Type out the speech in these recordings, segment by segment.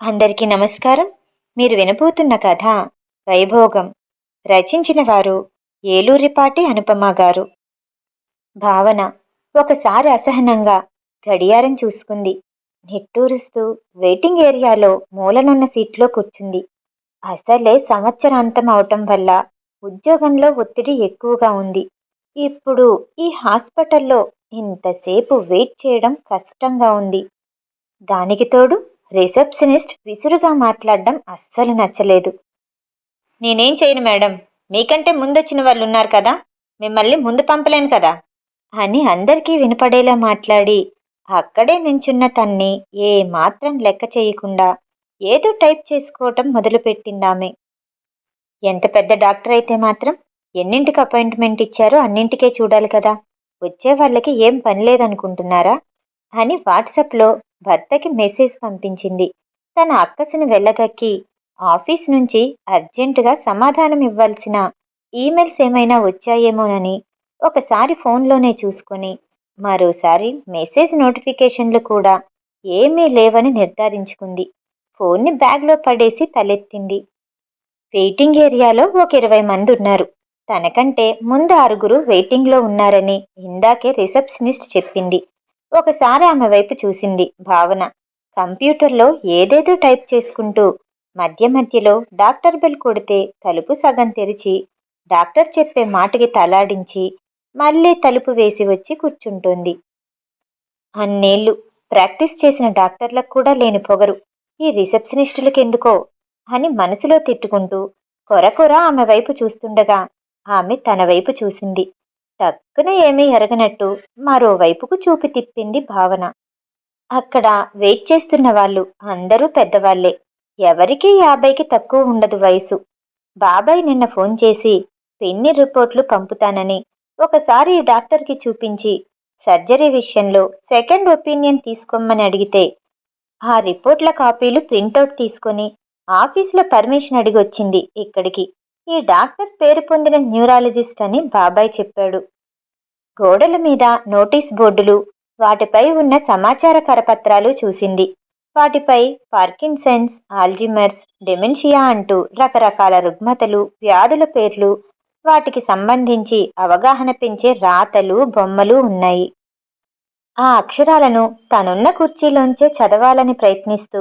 అందరికీ నమస్కారం. మీరు వినబోతున్న కథ వైభోగం. రచించిన వారు ఏలూరిపాటి అనుపమ గారు. భావన ఒకసారి అసహనంగా గడియారం చూసుకుంది. నిట్టూరుస్తూ వెయిటింగ్ ఏరియాలో మూలనున్న సీట్లో కూర్చుంది. అసలే సంవత్సరాంతం అవటం వల్ల ఉద్యోగంలో ఒత్తిడి ఎక్కువగా ఉంది. ఇప్పుడు ఈ హాస్పిటల్లో ఇంతసేపు వెయిట్ చేయడం కష్టంగా ఉంది. దానికి తోడు రిసెప్షనిస్ట్ విసురుగా మాట్లాడడం అస్సలు నచ్చలేదు. నేనేం చేయను మేడం. మీకంటే ముందొచ్చిన వాళ్ళు ఉన్నారు కదా. మిమ్మల్ని ముందు పంపలేను కదా. అని అందరికీ వినపడేలా మాట్లాడి అక్కడే నించున్న తన్ని ఏ మాత్రం లెక్క చేయకుండా ఏదో టైప్ చేసుకోవటం మొదలుపెట్టిందామె ఎంత పెద్ద డాక్టర్ అయితే మాత్రం ఎన్నింటికి అపాయింట్మెంట్ ఇచ్చారో అన్నింటికే చూడాలి కదా. వచ్చే వాళ్ళకి ఏం పని లేదనుకుంటున్నారా? అని వాట్సాప్లో భర్తకి మెసేజ్ పంపించింది. తన అక్కసును వెళ్ళగక్కి ఆఫీస్ నుంచి అర్జెంటుగా సమాధానం ఇవ్వాల్సిన ఈమెయిల్స్ ఏమైనా వచ్చాయేమోనని ఒకసారి ఫోన్లోనే చూసుకొని మరోసారి మెసేజ్ నోటిఫికేషన్లు కూడా ఏమీ లేవని నిర్ధారించుకుంది. ఫోన్ని బ్యాగ్లో పడేసి తలెత్తింది. వెయిటింగ్ ఏరియాలో ఒక ఇరవై మంది ఉన్నారు. తనకంటే ముందు ఆరుగురు వెయిటింగ్లో ఉన్నారని ఇందాకే రిసెప్షనిస్ట్ చెప్పింది. ఒకసారి ఆమె వైపు చూసింది భావన. కంప్యూటర్లో ఏదేదో టైప్ చేసుకుంటూ మధ్య మధ్యలో డాక్టర్ బెల్ కొడితే తలుపు సగం తెరిచి డాక్టర్ చెప్పే మాటకి తలాడించి మళ్ళీ తలుపు వేసి వచ్చి కూర్చుంటోంది. అన్నేళ్ళు ప్రాక్టీస్ చేసిన డాక్టర్లకు కూడా లేని పొగరు. ఈ రిసెప్షనిస్టులకు ఎందుకో అని మనసులో తిట్టుకుంటూ కొరకొర ఆమె వైపు చూస్తుండగా ఆమె తన వైపు చూసింది. టక్కున ఏమీ ఎరగనట్టు మరోవైపుకు చూపి తిప్పింది భావన. అక్కడ వెయిట్ చేస్తున్న వాళ్ళు అందరూ పెద్దవాళ్ళే ఎవరికీ యాభైకి తక్కువ ఉండదు వయసు. బాబాయ్ నిన్న ఫోన్ చేసి పెన్ని రిపోర్ట్లు పంపుతానని ఒకసారి డాక్టర్కి చూపించి సర్జరీ విషయంలో సెకండ్ ఒపీనియన్ తీసుకోమని అడిగితే ఆ రిపోర్ట్ల కాపీలు ప్రింటౌట్ తీసుకొని ఆఫీసులో పర్మిషన్ అడిగి వచ్చింది ఇక్కడికి. ఈ డాక్టర్ పేరు పొందిన న్యూరాలజిస్ట్ అని బాబాయ్ చెప్పాడు. గోడల మీద నోటీస్ బోర్డులు వాటిపై ఉన్న సమాచార కరపత్రాలు చూసింది. వాటిపై పార్కిన్సన్స్ ఆల్జిమర్స్ డెమెన్షియా అంటూ రకరకాల రుగ్మతలు వ్యాధుల పేర్లు వాటికి సంబంధించి అవగాహన పెంచే రాతలు బొమ్మలు ఉన్నాయి. ఆ అక్షరాలను తనున్న కుర్చీలోంచే చదవాలని ప్రయత్నిస్తూ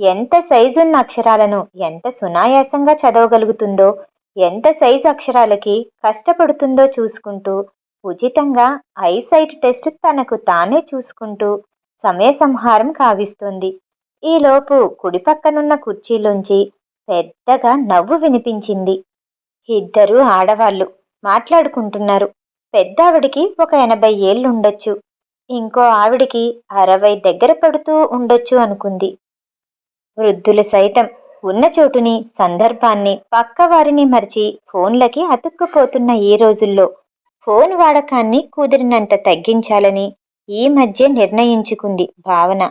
ఎంత సైజున్న అక్షరాలను ఎంత సునాయాసంగా చదవగలుగుతుందో ఎంత సైజ్ అక్షరాలకి కష్టపడుతుందో చూసుకుంటూ ఉచితంగా ఐసైట్ టెస్ట్ తనకు తానే చూసుకుంటూ సమయ సంహారం కావిస్తుంది. ఈలోపు కుడిపక్కనున్న కుర్చీలోంచి పెద్దగా నవ్వు వినిపించింది. ఇద్దరు ఆడవాళ్ళు మాట్లాడుకుంటున్నారు. పెద్దావిడికి ఒక ఎనభై ఏళ్ళుండొచ్చు. ఇంకో ఆవిడికి అరవై దగ్గర పడుతూ ఉండొచ్చు అనుకుంది. వృద్ధులు సైతం ఉన్న చోటుని సందర్భాన్ని పక్కవారిని మరిచి ఫోన్లకి అతుక్కుపోతున్న ఈ రోజుల్లో ఫోన్ వాడకాన్ని కుదిరినంత తగ్గించాలని ఈ మధ్య నిర్ణయించుకుంది భావన.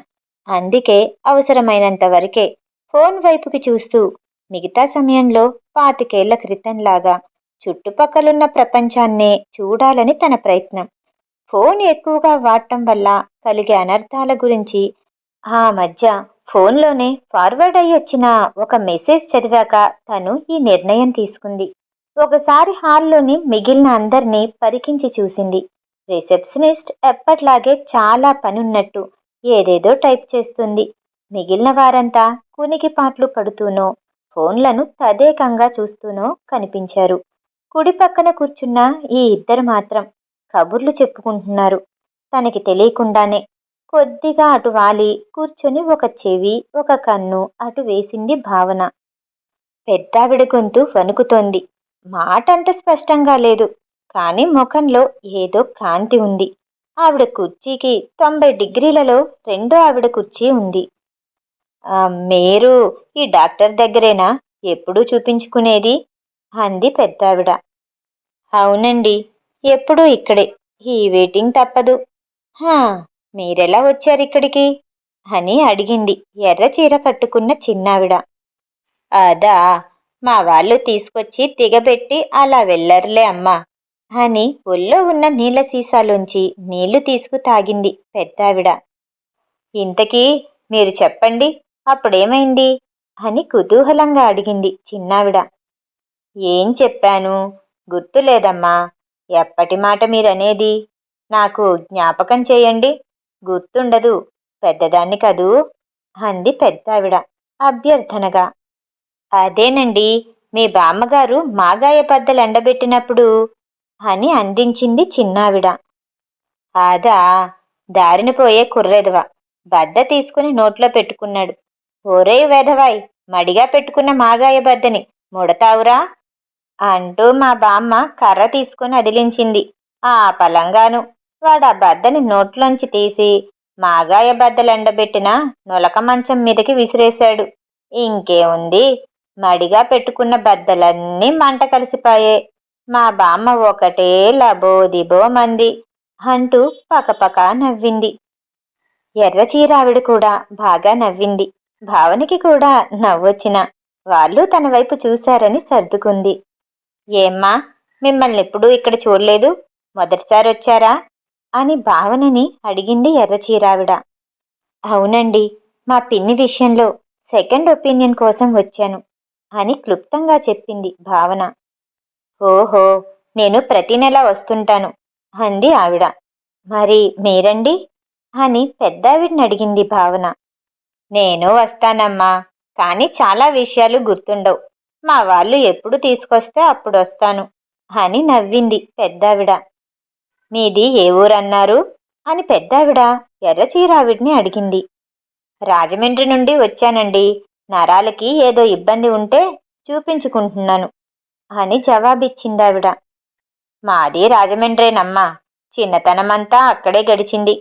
అందుకే అవసరమైనంత వరకే ఫోన్ వైపుకి చూస్తూ మిగతా సమయంలో పాతికేళ్ళ క్రితంలాగా చుట్టుపక్కలున్న ప్రపంచాన్నే చూడాలని తన ప్రయత్నం. ఫోన్ ఎక్కువగా వాడటం వల్ల కలిగే అనర్థాల గురించి ఆ మధ్య ఫోన్లోనే ఫార్వర్డ్ అయ్యి వచ్చిన ఒక మెసేజ్ చదివాక తను ఈ నిర్ణయం తీసుకుంది. ఒకసారి హాల్లోని మిగిలిన అందరినీ పరికించి చూసింది. రిసెప్షనిస్ట్ ఎప్పట్లాగే చాలా పనున్నట్టు ఏదేదో టైప్ చేస్తుంది. మిగిలిన వారంతా కునికి పాటలు పడుతూనో ఫోన్లను తదేకంగా చూస్తూనో కనిపించారు. కుడి పక్కన కూర్చున్న ఈ ఇద్దరు మాత్రం కబుర్లు చెప్పుకుంటున్నారు. తనకి తెలియకుండానే కొద్దిగా అటు వాలి కూర్చొని ఒక చెవి ఒక కన్ను అటు వేసింది భావన. పెద్దావిడ గొంతు వణుకుతోంది. మాట అంత స్పష్టంగా లేదు కానీ ముఖంలో ఏదో కాంతి ఉంది. ఆవిడ కుర్చీకి తొంభై డిగ్రీలలో రెండో ఆవిడ కుర్చీ ఉంది. మీరు ఈ డాక్టర్ దగ్గరేనా? ఎప్పుడూ చూపించుకునేది? అంది పెద్దావిడ. అవునండి ఎప్పుడూ ఇక్కడే. ఈ వెయిటింగ్ తప్పదు. హా మీరెలా వచ్చారు ఇక్కడికి? అని అడిగింది. ఎర్ర చీర కట్టుకున్న చిన్నావిడ. అదా మా వాళ్ళు తీసుకొచ్చి దిగబెట్టి అలా వెళ్ళరులే అమ్మా అని ఒళ్ళో ఉన్న నీళ్ళ సీసాలోంచి నీళ్ళు తీసుకు తాగింది పెద్దావిడ. ఇంతకీ మీరు చెప్పండి అప్పుడేమైంది? అని కుతూహలంగా అడిగింది చిన్నావిడ. ఏం చెప్పాను? గుర్తులేదమ్మా ఎప్పటి మాట మీరనేది? నాకు జ్ఞాపకం చేయండి. గుర్తుండదు. పెద్దదాన్ని కదూ? అంది పెద్దావిడ అభ్యర్థనగా. అదేనండి మీ బామ్మగారు మాగాయ బద్దలు ఎండబెట్టినప్పుడు అని అందించింది చిన్నావిడ. ఆదా దారిన పోయే కుర్రెదవ. బద్ద తీసుకుని నోట్లో పెట్టుకున్నాడు. ఒరే వెధవాయ్ మడిగా పెట్టుకున్న మాగాయ బద్దని ముడతావురా? అంటూ మా బామ్మ కర్ర తీసుకుని అదిలించింది. ఆ పలంగాను వాడు ఆ బద్దని నోట్లోంచి తీసి మాగాయ బద్దలు ఎండబెట్టిన నొలక మంచం మీదకి విసిరేశాడు. ఇంకేముంది? మడిగా పెట్టుకున్న బద్దలన్నీ మంట కలిసిపోయే మా బామ్మ ఒకటే లబోదిబో మంది అంటూ పకపక నవ్వింది. ఎర్రచీర ఆవిడ కూడా బాగా నవ్వింది. భావనికి కూడా నవ్వొచ్చిన వాళ్ళు తన వైపు చూశారని సర్దుకుంది. ఏమ్మా మిమ్మల్ని ఎప్పుడూ ఇక్కడ చూడలేదు? మొదటిసారి వచ్చారా? అని భావనని అడిగింది ఎర్రచీరావిడ. అవునండి మా పిన్ని విషయంలో సెకండ్ ఒపీనియన్ కోసం వచ్చాను అని క్లుప్తంగా చెప్పింది భావన. ఓహో నేను ప్రతి నెల వస్తుంటాను అంది ఆవిడ. మరి మీరండి? అని పెద్దావిడిని అడిగింది భావన. నేను వస్తానమ్మా కానీ చాలా విషయాలు గుర్తుండవు. మా వాళ్ళు ఎప్పుడు తీసుకొస్తే అప్పుడు వస్తాను అని నవ్వింది పెద్దావిడ. మీది ఏ ఊరన్నారు? అని పెద్దావిడ ఎర్రచీరావిడిని అడిగింది. రాజమండ్రి నుండి వచ్చానండి. నరాలకి ఏదో ఇబ్బంది ఉంటే చూపించుకుంటున్నాను అని జవాబిచ్చిందావిడ. మాది రాజమండ్రేనమ్మా. చిన్నతనమంతా అక్కడే గడిచింది.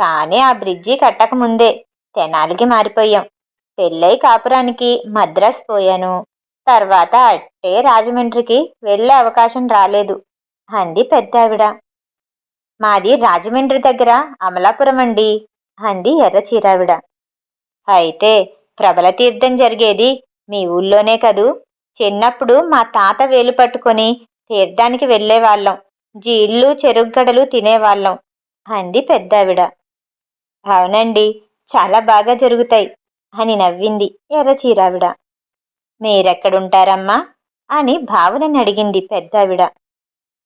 కానీ ఆ బ్రిడ్జి కట్టకముందే తెనాలికి మారిపోయాం. పెళ్ళై కాపురానికి మద్రాస్ పోయాను. తర్వాత అట్టే రాజమండ్రికి వెళ్ళే అవకాశం రాలేదు. అంది పెద్దావిడ. మాది రాజమండ్రి దగ్గర అమలాపురం అండి అంది ఎర్ర చీరావిడ. అయితే ప్రబల తీర్థం జరిగేది మీ ఊళ్ళోనే కదూ? చిన్నప్పుడు మా తాత వేలు పట్టుకొని తీర్థానికి వెళ్ళేవాళ్ళం జీళ్ళు చెరుగ్గడలు తినేవాళ్ళం అంది పెద్దావిడ. అవునండి చాలా బాగా జరుగుతాయి అని నవ్వింది ఎర్ర చీరావిడ. మీరెక్కడుంటారమ్మా అని భావనని అడిగింది పెద్దావిడ.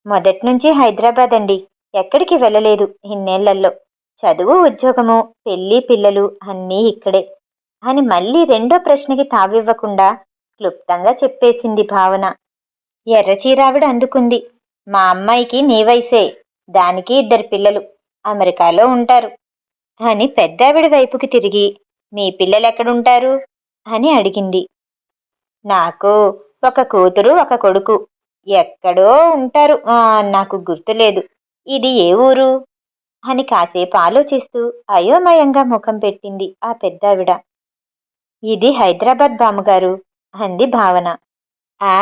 మొదట్నుంచి హైదరాబాద్ అండి ఎక్కడికి వెళ్ళలేదు ఇన్నేళ్ళలో. చదువు ఉద్యోగము పెళ్ళి పిల్లలు అన్నీ ఇక్కడే. అని మళ్ళీ రెండో ప్రశ్నకి తావివ్వకుండా క్లుప్తంగా చెప్పేసింది భావన. ఎర్రచీరావిడ అందుకుంది. మా అమ్మాయికి నీ వయసే దానికి ఇద్దరు పిల్లలు అమెరికాలో ఉంటారు. అని పెద్దావిడ వైపుకి తిరిగి మీ పిల్లలు ఎక్కడుంటారు అని అడిగింది. నాకు ఒక కూతురు ఒక కొడుకు. ఎక్కడో ఉంటారు. నాకు గుర్తులేదు. ఇది ఏ ఊరు? అని కాసేపు ఆలోచిస్తూ అయోమయంగా ముఖం పెట్టింది ఆ పెద్దావిడ. ఇది హైదరాబాద్ బామ్మగారు అంది భావన. ఆ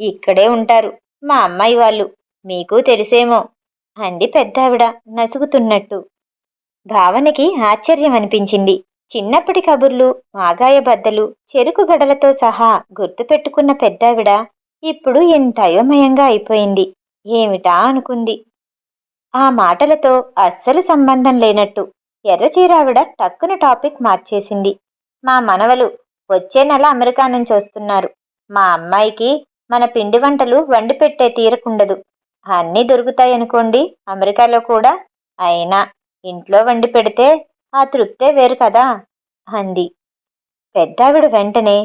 ఇక్కడే ఉంటారు మా అమ్మాయి వాళ్ళు. మీకు తెలిసేమో అంది పెద్దావిడ నసుగుతున్నట్టు. భావనకి ఆశ్చర్యం అనిపించింది. చిన్నప్పటి కబుర్లు మాగాయ బద్దలు చెరుకు గడలతో సహా గుర్తుపెట్టుకున్న పెద్దావిడ ఇప్పుడు ఎంత అయోమయంగా అయిపోయింది. ఏమిటా అనుకుంది. ఆ మాటలతో అస్సలు సంబంధం లేనట్టు ఎర్రచీరావిడ టక్కున టాపిక్ మార్చేసింది. మా మనవలు వచ్చే నెల అమెరికా నుంచి వస్తున్నారు మా అమ్మాయికి మన పిండి వంటలు వండి పెట్టే తీరకుండదు. అన్నీ దొరుకుతాయనుకోండి అమెరికాలో కూడా. అయినా ఇంట్లో వండి పెడితే ఆ తృప్తే వేరు కదా? అంది. పెద్దావిడ వెంటనే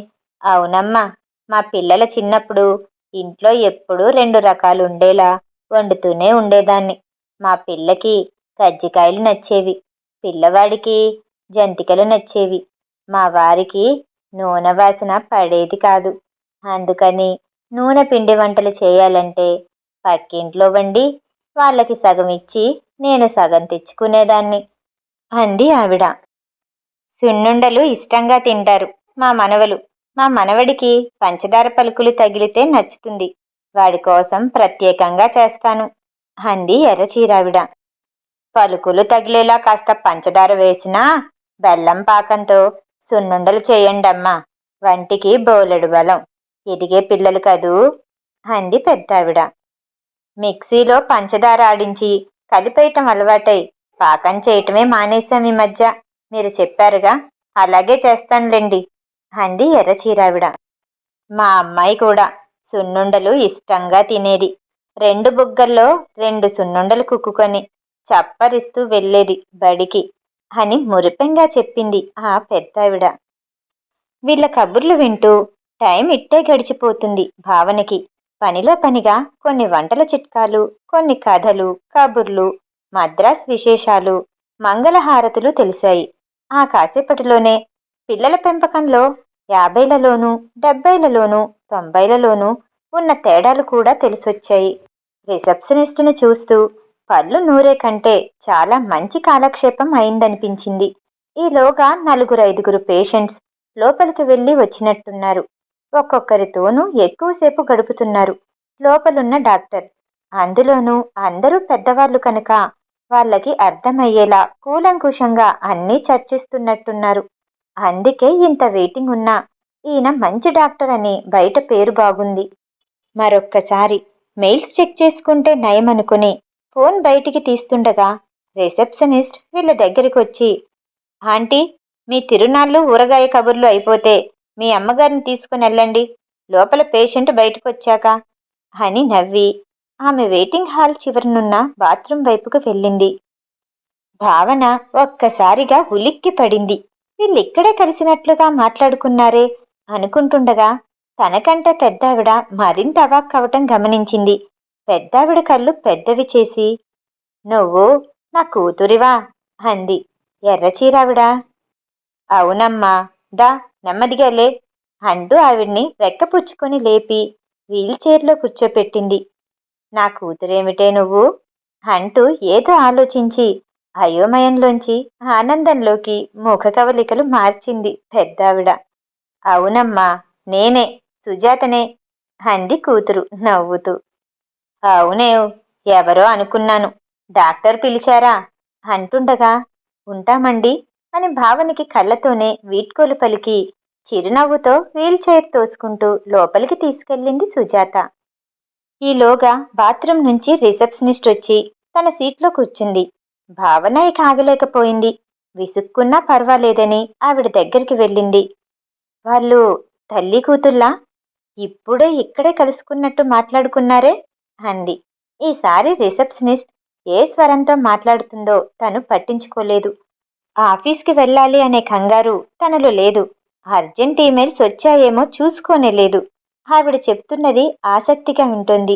అవునమ్మా మా పిల్లల చిన్నప్పుడు ఇంట్లో ఎప్పుడూ రెండు రకాలు ఉండేలా వండుతూనే ఉండేదాన్ని. మా పిల్లకి కజ్జికాయలు నచ్చేవి. పిల్లవాడికి జంతికలు నచ్చేవి. మా వారికి నూనె వాసన పడేది కాదు. అందుకని నూనె పిండి వంటలు చేయాలంటే పక్కింట్లో వండి వాళ్ళకి సగం ఇచ్చి నేను సగం తెచ్చుకునేదాన్ని అంది ఆవిడ. సున్నుండలు ఇష్టంగా తింటారు మా మనవలు. మా మనవడికి పంచదార పలుకులు తగిలితే నచ్చుతుంది. వాడి కోసం ప్రత్యేకంగా చేస్తాను. అంది ఎర్రచీరావిడ. పలుకులు తగిలేలా కాస్త పంచదార వేసినా బెల్లం పాకంతో సున్నుండలు చేయండమ్మా వంటికి బోలెడు బలం. ఎదిగే పిల్లలు కదూ? అంది పెద్దావిడ. మిక్సీలో పంచదార ఆడించి కలిపేయటం అలవాటై పాకం చేయటమే మానేశాం ఈ మధ్య. మీరు చెప్పారుగా అలాగే చేస్తానులేండి అంది ఎర్రచీరావిడ. మా అమ్మాయి కూడా సున్నుండలు ఇష్టంగా తినేది. రెండు బుగ్గల్లో రెండు సున్నుండలు కుక్కుకొని చప్పరిస్తూ వెళ్ళేది బడికి అని మురిపెంగా చెప్పింది ఆ పెద్దావిడ. వీళ్ళ కబుర్లు వింటూ టైం ఇట్టే గడిచిపోతుంది భావనకి. పనిలో పనిగా కొన్ని వంటల చిట్కాలు కొన్ని కథలు కబుర్లు మద్రాస్ విశేషాలు మంగళహారతులు తెలిసాయి. ఆ కాసేపటిలోనే పిల్లల పెంపకంలో యాభైలలోనూ డెబ్బైలలోనూ తొంభైలలోనూ ఉన్న తేడాలు కూడా తెలిసొచ్చాయి. రిసెప్షనిస్ట్ని చూస్తూ పళ్ళు నూరే కంటే చాలా మంచి కాలక్షేపం అయిందనిపించింది. ఈలోగా నలుగురు ఐదుగురు పేషెంట్స్ లోపలికి వెళ్ళి వచ్చినట్టున్నారు. ఒక్కొక్కరితోనూ ఎక్కువసేపు గడుపుతున్నారు. లోపలున్న డాక్టర్ అందులోనూ అందరూ పెద్దవాళ్ళు కనుక వాళ్ళకి అర్థమయ్యేలా కూలంకుషంగా అన్నీ చర్చిస్తున్నట్టున్నారు. అందుకే ఇంత వెయిటింగ్ ఉన్నా ఈయన మంచి డాక్టర్ అని బయట పేరు బాగుంది. మరొక్కసారి మెయిల్స్ చెక్ చేసుకుంటే నయమనుకుని ఫోన్ బయటికి తీస్తుండగా రిసెప్షనిస్ట్ వీళ్ళ దగ్గరికి వచ్చి ఆంటీ మీ తిరునాళ్ళు ఊరగాయ కబుర్లు అయిపోతే మీ అమ్మగారిని తీసుకుని వెళ్ళండి. లోపల పేషెంట్ బయటకు వచ్చాక అని నవ్వి ఆమె వెయిటింగ్ హాల్ చివరనున్న బాత్రూం వైపుకు వెళ్ళింది. భావన ఒక్కసారిగా ఉలిక్కి పడింది వీళ్ళిక్కడే కలిసినట్లుగా మాట్లాడుకున్నారే అనుకుంటుండగా తనకంట పెద్దావిడ మరింత అవాక్కవటం గమనించింది. పెద్దావిడ కళ్ళు పెద్దవి చేసి నువ్వు నా కూతురివా? అంది. ఎర్రచీరావిడ అవునమ్మా దా నెమ్మదిగా లే అంటూ ఆవిడ్ని రెక్కపుచ్చుకొని లేపి వీల్ చైర్లో కూర్చోపెట్టింది. నా కూతురేమిటే నువ్వు? అంటూ ఏదో ఆలోచించి అయోమయంలోంచి ఆనందంలోకి ముఖ కవలికలు మార్చింది పెద్దావిడ. అవునమ్మా నేనే సుజాతనే అంది కూతురు నవ్వుతూ. అవునే ఎవరో అనుకున్నాను. డాక్టర్ పిలిచారా? అంటుండగా ఉంటామండి అని భావనికి కళ్ళతోనే వీట్కోలు పలికి చిరునవ్వుతో వీల్ చైర్ తోసుకుంటూ లోపలికి తీసుకెళ్ళింది సుజాత. ఈలోగా బాత్రూం నుంచి రిసెప్షనిస్ట్ వచ్చి తన సీట్లో కూర్చుంది. భావన ఇక ఆగలేకపోయింది. విసుక్కున్నా పర్వాలేదని ఆవిడ దగ్గరికి వెళ్ళింది. వాళ్ళు తల్లి కూతుల్లా ఇప్పుడే ఇక్కడే కలుసుకున్నట్టు మాట్లాడుకున్నారే? అంది. ఈసారి రిసెప్షనిస్ట్ ఏ స్వరంతో మాట్లాడుతుందో తను పట్టించుకోలేదు. ఆఫీస్కి వెళ్ళాలి అనే కంగారు తనలో లేదు. అర్జెంట్ ఈమెయిల్స్ వచ్చాయేమో చూసుకోనే లేదు. ఆవిడ చెప్తున్నది ఆసక్తిగా ఉంటుంది.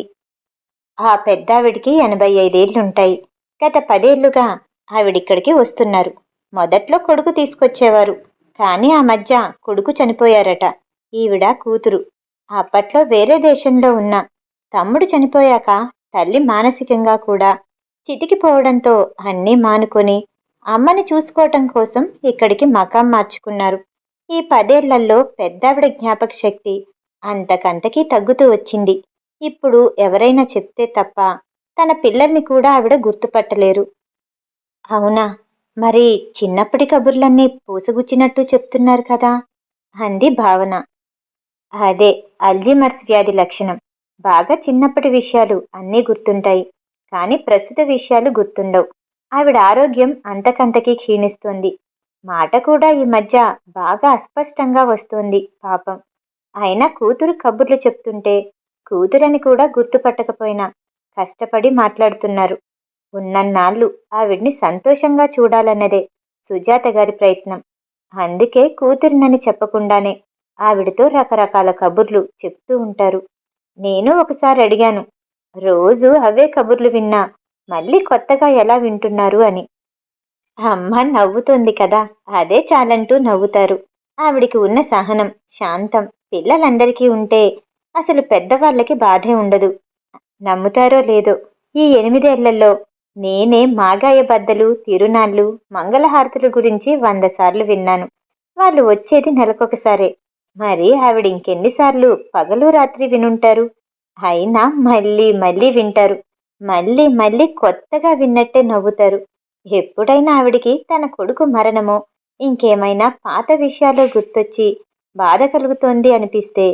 ఆ పెద్దావిడికి ఎనభై ఐదేళ్ళుంటాయి. గత పదేళ్ళుగా ఆవిడిక్కడికి వస్తున్నారు. మొదట్లో కొడుకు తీసుకొచ్చేవారు. కానీ ఆ మధ్య కొడుకు చనిపోయారట. ఈవిడ కూతురు. అప్పట్లో వేరే దేశంలో ఉన్న తమ్ముడు చనిపోయాక తల్లి మానసికంగా కూడా చితికిపోవడంతో అన్నీ మానుకొని అమ్మని చూసుకోవటం కోసం ఇక్కడికి మకాం మార్చుకున్నారు. ఈ పదేళ్ళలో పెద్దావిడ జ్ఞాపక శక్తి అంతకంతకీ తగ్గుతూ వచ్చింది. ఇప్పుడు ఎవరైనా చెప్తే తప్ప తన పిల్లల్ని కూడా ఆవిడ గుర్తుపట్టలేరు. అవునా? మరి చిన్నప్పటి కబుర్లన్నీ పూసగుచ్చినట్టు చెప్తున్నారు కదా? అంది భావన. అదే అల్జీమర్స్ వ్యాధి లక్షణం. బాగా చిన్నప్పటి విషయాలు అన్నీ గుర్తుంటాయి. కానీ ప్రస్తుత విషయాలు గుర్తుండవు. ఆవిడ ఆరోగ్యం అంతకంతకీ క్షీణిస్తోంది. మాట కూడా ఈ మధ్య బాగా అస్పష్టంగా వస్తోంది పాపం. అయినా కూతురు కబుర్లు చెప్తుంటే కూతురని కూడా గుర్తుపట్టకపోయినా కష్టపడి మాట్లాడుతున్నారు. ఉన్నన్నాళ్ళు ఆవిడ్ని సంతోషంగా చూడాలన్నదే సుజాత గారి ప్రయత్నం. అందుకే కూతురినని చెప్పకుండానే ఆవిడతో రకరకాల కబుర్లు చెప్తూ ఉంటారు. నేను ఒకసారి అడిగాను రోజు అవే కబుర్లు విన్నా మళ్ళీ కొత్తగా ఎలా వింటున్నారు అని? అమ్మ నవ్వుతోంది కదా అదే చాలంటూ నవ్వుతారు. ఆవిడికి ఉన్న సహనం శాంతం పిల్లలందరికీ ఉంటే అసలు పెద్దవాళ్ళకి బాధే ఉండదు. నమ్ముతారో లేదో ఈ ఎనిమిదేళ్ళలో నేనే మాగాయ బద్దలు తిరునాళ్ళు మంగళహారతుల గురించి వంద సార్లు విన్నాను. వాళ్ళు వచ్చేది నెలకొకసారే. మరి ఆవిడ ఇంకెన్నిసార్లు పగలు రాత్రి వినుంటారు. అయినా మళ్ళీ మళ్ళీ వింటారు. మళ్ళీ మళ్ళీ కొత్తగా విన్నట్టే నవ్వుతారు. ఎప్పుడైనా ఆవిడికి తన కొడుకు మరణమో ఇంకేమైనా పాత విషయాలు గుర్తొచ్చి బాధ కలుగుతోంది అనిపిస్తే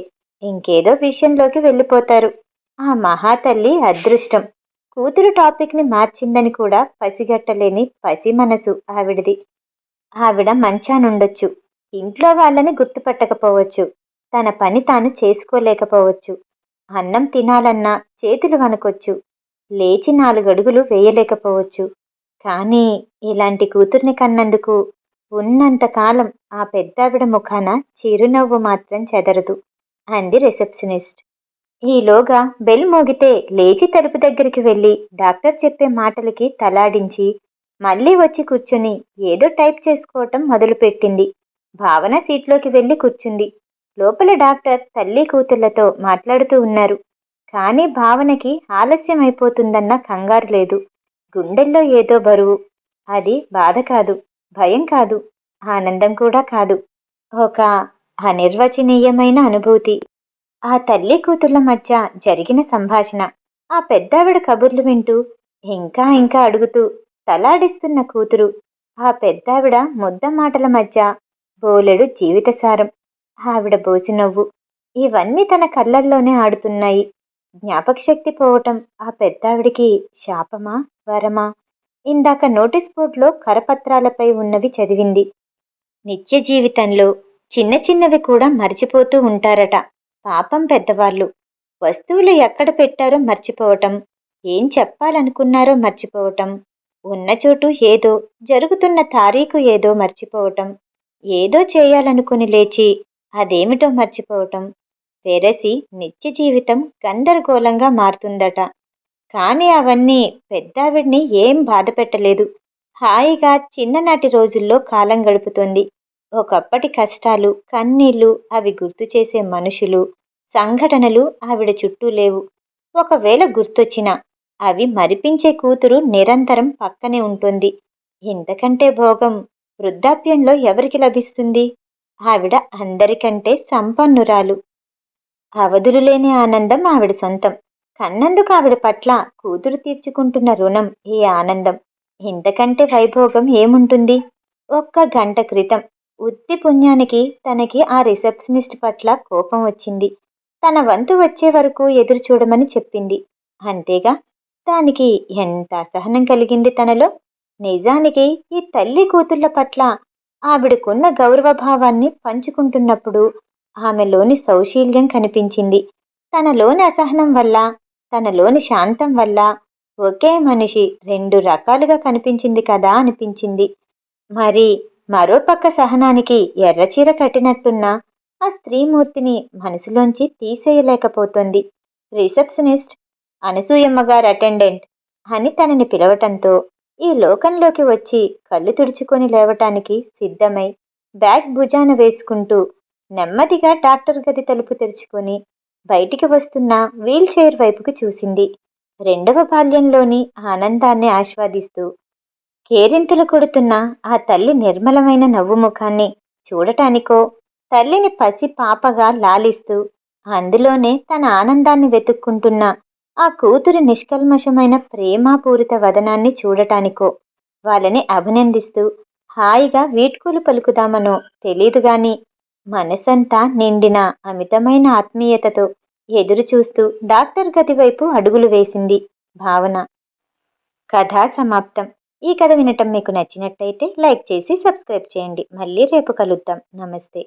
ఇంకేదో విషయంలోకి వెళ్ళిపోతారు. ఆ మహాతల్లి అదృష్టం. కూతురు టాపిక్ని మార్చిందని కూడా పసిగట్టలేని పసి మనసు ఆవిడది. ఆవిడ మంచానుండొచ్చు. ఇంట్లో వాళ్ళని గుర్తుపట్టకపోవచ్చు. తన పని తాను చేసుకోలేకపోవచ్చు. అన్నం తినాలన్నా చేతులు వనకొచ్చు లేచి నాలుగడుగులు వేయలేకపోవచ్చు. కానీ ఇలాంటి కూతుర్ని కన్నందుకు ఉన్నంతకాలం ఆ పెద్దావిడ ముఖాన చిరునవ్వు మాత్రం చెదరదు అంది రిసెప్షనిస్ట్. ఈలోగా బెల్ మోగితే లేచి తలుపు దగ్గరికి వెళ్ళి డాక్టర్ చెప్పే మాటలకి తలాడించి మళ్ళీ వచ్చి కూర్చుని ఏదో టైప్ చేసుకోవటం మొదలుపెట్టింది. భావన సీట్లోకి వెళ్ళి కూర్చుంది. లోపల డాక్టర్ తల్లి కూతుళ్ళతో మాట్లాడుతూ ఉన్నారు. కానీ భావనకి ఆలస్యం అయిపోతుందన్న కంగారు లేదు. గుండెల్లో ఏదో బరువు. అది బాధ కాదు భయం కాదు ఆనందం కూడా కాదు. ఒక అనిర్వచనీయమైన అనుభూతి. ఆ తల్లి కూతుర్ల మధ్య జరిగిన సంభాషణ. ఆ పెద్దావిడ కబుర్లు వింటూ ఇంకా ఇంకా అడుగుతూ తలాడిస్తున్న కూతురు. ఆ పెద్దావిడ ముద్ద మాటల మధ్య బోలెడు జీవితసారం. ఆవిడ బోసి నవ్వు. ఇవన్నీ తన కళ్ళల్లోనే ఆడుతున్నాయి. జ్ఞాపకశక్తి పోవటం ఆ పెద్దావిడికి శాపమా వరమా? ఇందాక నోటీస్ బోర్డులో కరపత్రాలపై ఉన్నవి చదివింది. నిత్య జీవితంలో చిన్న చిన్నవి కూడా మర్చిపోతూ ఉంటారట. పాపం పెద్దవాళ్ళు. వస్తువులు ఎక్కడ పెట్టారో మర్చిపోవటం. ఏం చెప్పాలనుకున్నారో మర్చిపోవటం. ఉన్న చోటు ఏదో జరుగుతున్న తారీఖు ఏదో మర్చిపోవటం. ఏదో చేయాలనుకుని లేచి అదేమిటో మర్చిపోవటం. వెరసి నిత్య జీవితం గందరగోళంగా మారుతుందట. కానీ అవన్నీ పెద్దావిడిని ఏం బాధ పెట్టలేదు. హాయిగా చిన్ననాటి రోజుల్లో కాలం గడుపుతుంది. ఒకప్పటి కష్టాలు కన్నీళ్ళు అవి గుర్తు చేసే మనుషులు సంఘటనలు ఆవిడ చుట్టూ లేవు. ఒకవేళ గుర్తొచ్చినా అవి మరిపించే కూతురు నిరంతరం పక్కనే ఉంటుంది. ఇంతకంటే భోగం వృద్ధాప్యంలో ఎవరికి లభిస్తుంది? ఆవిడ అందరికంటే సంపన్నురాలు. అవధులు లేని ఆనందం ఆవిడ సొంతం. కన్నందుకు ఆవిడ పట్ల కూతురు తీర్చుకుంటున్న రుణం ఈ ఆనందం. ఇంతకంటే వైభోగం ఏముంటుంది? ఒక్క గంట క్రితం ఉత్తి పుణ్యానికి తనకి ఆ రిసెప్షనిస్ట్ పట్ల కోపం వచ్చింది. తన వంతు వచ్చే వరకు ఎదురు చూడమని చెప్పింది. అంతేగా దానికి ఎంత అసహనం కలిగింది తనలో? నిజానికి ఈ తల్లి కూతుళ్ళ పట్ల ఆవిడకున్న గౌరవభావాన్ని పంచుకుంటున్నప్పుడు ఆమెలోని సౌశీల్యం కనిపించింది. తనలోని అసహనం వల్ల తనలోని శాంతం వల్ల ఒకే మనిషి రెండు రకాలుగా కనిపించింది కదా అనిపించింది. మరి మరోపక్క సహనానికి ఎర్రచీర కట్టినట్టున్న ఆ స్త్రీమూర్తిని మనసులోంచి తీసేయలేకపోతోంది. రిసెప్షనిస్ట్ అనసూయమ్మ గారు అటెండెంట్ అని తనని పిలవటంతో ఈ లోకంలోకి వచ్చి కళ్ళు తుడుచుకొని లేవటానికి సిద్ధమై బ్యాగ్ భుజాన వేసుకుంటూ నెమ్మదిగా డాక్టర్ గది తలుపు తెరుచుకొని బయటికి వస్తున్న వీల్ చైర్ వైపుకు చూసింది. రెండవ బాల్యంలోని ఆనందాన్ని ఆస్వాదిస్తూ కేరింతలు కొడుతున్న ఆ తల్లి నిర్మలమైన నవ్వు ముఖాన్ని చూడటానికో తల్లిని పసి పాపగా లాలిస్తూ అందులోనే తన ఆనందాన్ని వెతుక్కుంటున్న ఆ కూతురి నిష్కల్మషమైన ప్రేమాపూరిత వదనాన్ని చూడటానికో? వాళ్ళని అభినందిస్తూ హాయిగా వీడ్కోలు పలుకుదామనో. తెలీదు గాని మనసంతా నిండిన అమితమైన ఆత్మీయతతో ఎదురు చూస్తూ డాక్టర్ గది వైపు అడుగులు వేసింది భావన. కథ సమాప్తం. ఈ కథ వినటం మీకు నచ్చినట్టయితే లైక్ చేసి సబ్స్క్రైబ్ చేయండి. మళ్ళీ రేపు కలుద్దాం. నమస్తే.